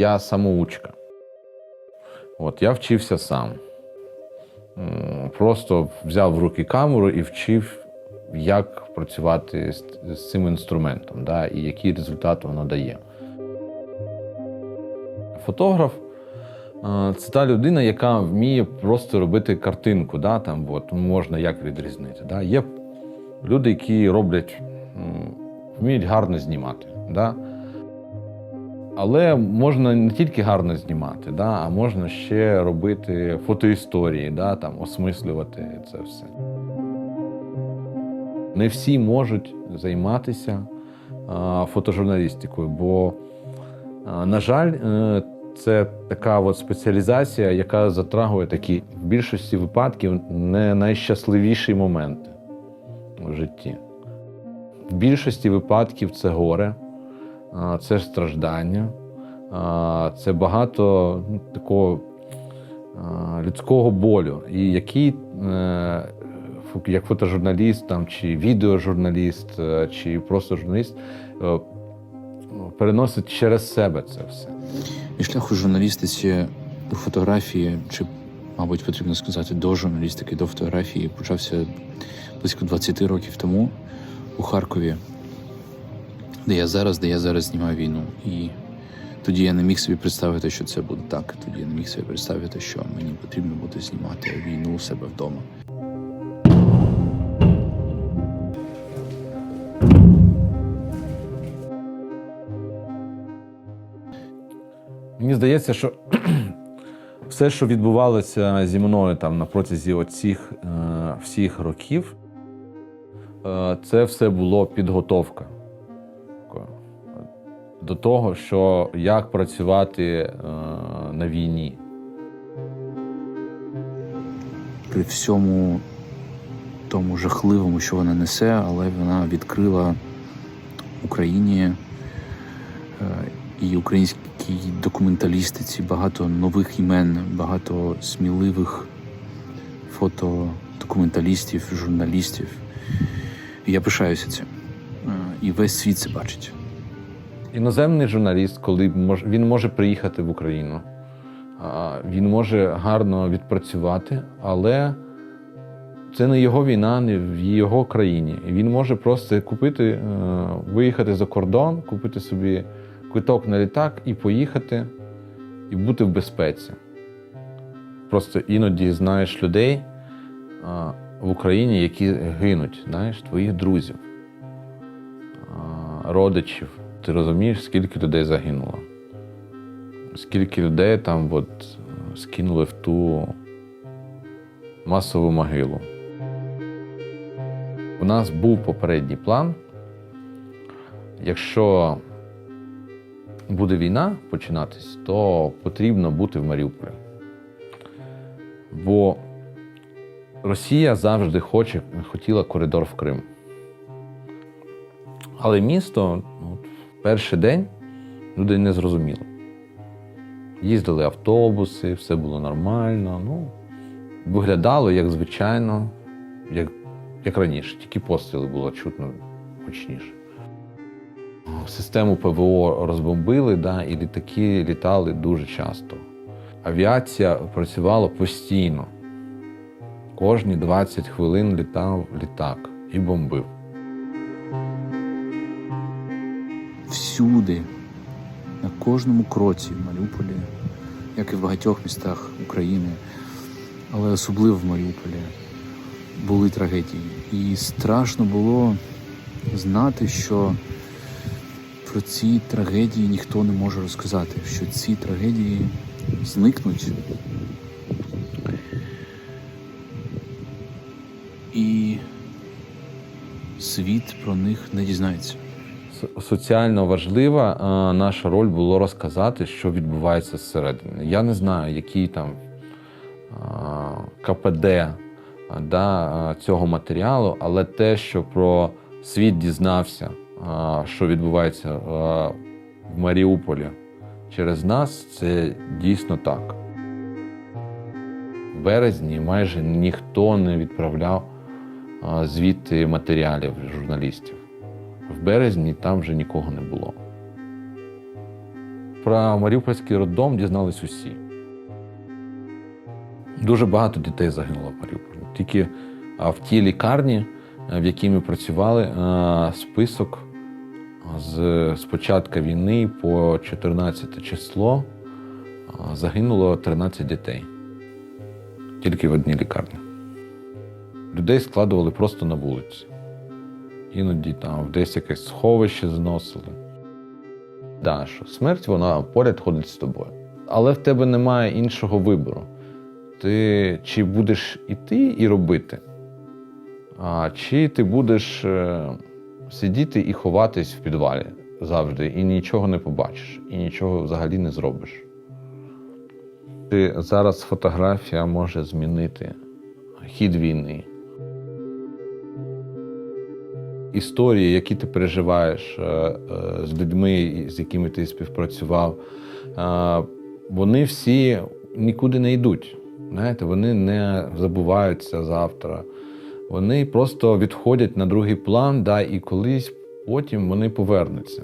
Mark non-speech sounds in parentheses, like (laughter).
Я самоучка. От, я вчився сам. Просто взяв в руки камеру і вчив, як працювати з, цим інструментом, да, і який результат воно дає. Фотограф е, це та людина, яка вміє просто робити картинку. Да, там, от, можна як відрізнити. Да. Є люди, які роблять, вміють гарно знімати. Да. Але можна не тільки гарно знімати, да, а можна ще робити фотоісторії, да, там, осмислювати це все. Не всі можуть займатися фотожурналістикою, бо, на жаль, е, це така от спеціалізація, яка затрагує такі в більшості випадків не найщасливіші моменти в житті. В більшості випадків це горе, це страждання, це багато ну, такого людського болю. І який, е, як фотожурналіст там, чи відеожурналіст, е, чи просто журналіст, е, переносить через себе це все. Мій шлях у журналістиці до фотографії, чи, мабуть, потрібно сказати, до журналістики, до фотографії почався близько 20 років тому у Харкові, де я зараз, де я зараз знімаю війну. І тоді я не міг собі представити, що це буде так. Тоді я не міг собі представити, що мені потрібно буде знімати війну у себе вдома. Мені здається, що (clears throat) все, що відбувалося зі мною там на протязі оцих е, всіх років, е, це все було підготовка до того, що як працювати е, на війні. при всьому тому жахливому, що вона несе, але вона відкрила Україні е, і українській документалістиці багато нових імен, багато сміливих фотодокументалістів, журналістів. І я пишаюся цим. Е, І весь світ це бачить. Іноземний журналіст, коли він може приїхати в Україну, він може гарно відпрацювати, але це не його війна, не в його країні. Він може просто купити, е, виїхати за кордон, купити собі квиток на літак і поїхати, і бути в безпеці. Просто іноді знаєш людей в Україні, які гинуть, знаєш, твоїх друзів, родичів. Ти розумієш, скільки людей загинуло? Скільки людей там от, скинули в ту масову могилу. У нас був попередній план. Якщо буде війна починатись, то потрібно бути в Маріуполі. Бо Росія завжди хоче, хотіла коридор в Крим. Але місто перший день люди не зрозуміли. Їздили автобуси, все було нормально. Ну, виглядало як звичайно, як, як раніше, тільки постріли було чутно гучніше. Систему ПВО розбомбили, да, і літаки літали дуже часто. Авіація працювала постійно. Кожні 20 хвилин літав літак і бомбив. Всюди, на кожному кроці в Маріуполі, як і в багатьох містах України, але особливо в Маріуполі, були трагедії. І страшно було знати, що про ці трагедії ніхто не може розказати, що ці трагедії зникнуть. І світ про них не дізнається. Соціально важлива е, наша роль було розказати, що відбувається зсередини. Я не знаю, який там е, КПД е, да, цього матеріалу, але те, що про світ дізнався, що відбувається в Маріуполі через нас, це дійсно так. В березні майже ніхто не відправляв звідти матеріалів журналістів. В березні там вже нікого не було. Про Маріупольський роддом дізнались усі. Дуже багато дітей загинуло в Маріуполі. Тільки в тій лікарні, в якій ми працювали, список з, початку війни по 14 число загинуло 13 дітей. Тільки в одній лікарні. Людей складували просто на вулиці. Іноді там десь якесь сховище зносили. Да, що смерть вона поряд ходить з тобою. Але в тебе немає іншого вибору. Ти чи будеш іти і робити, а чи ти будеш е, сидіти і ховатись в підвалі завжди, і нічого не побачиш, і нічого взагалі не зробиш. Ти зараз фотографія може змінити хід війни. Історії, які ти переживаєш е, е, з людьми, з якими ти співпрацював, е, вони всі нікуди не йдуть. Знаєте, вони не забуваються завтра. Вони просто відходять на другий план, да, і колись потім вони повернуться.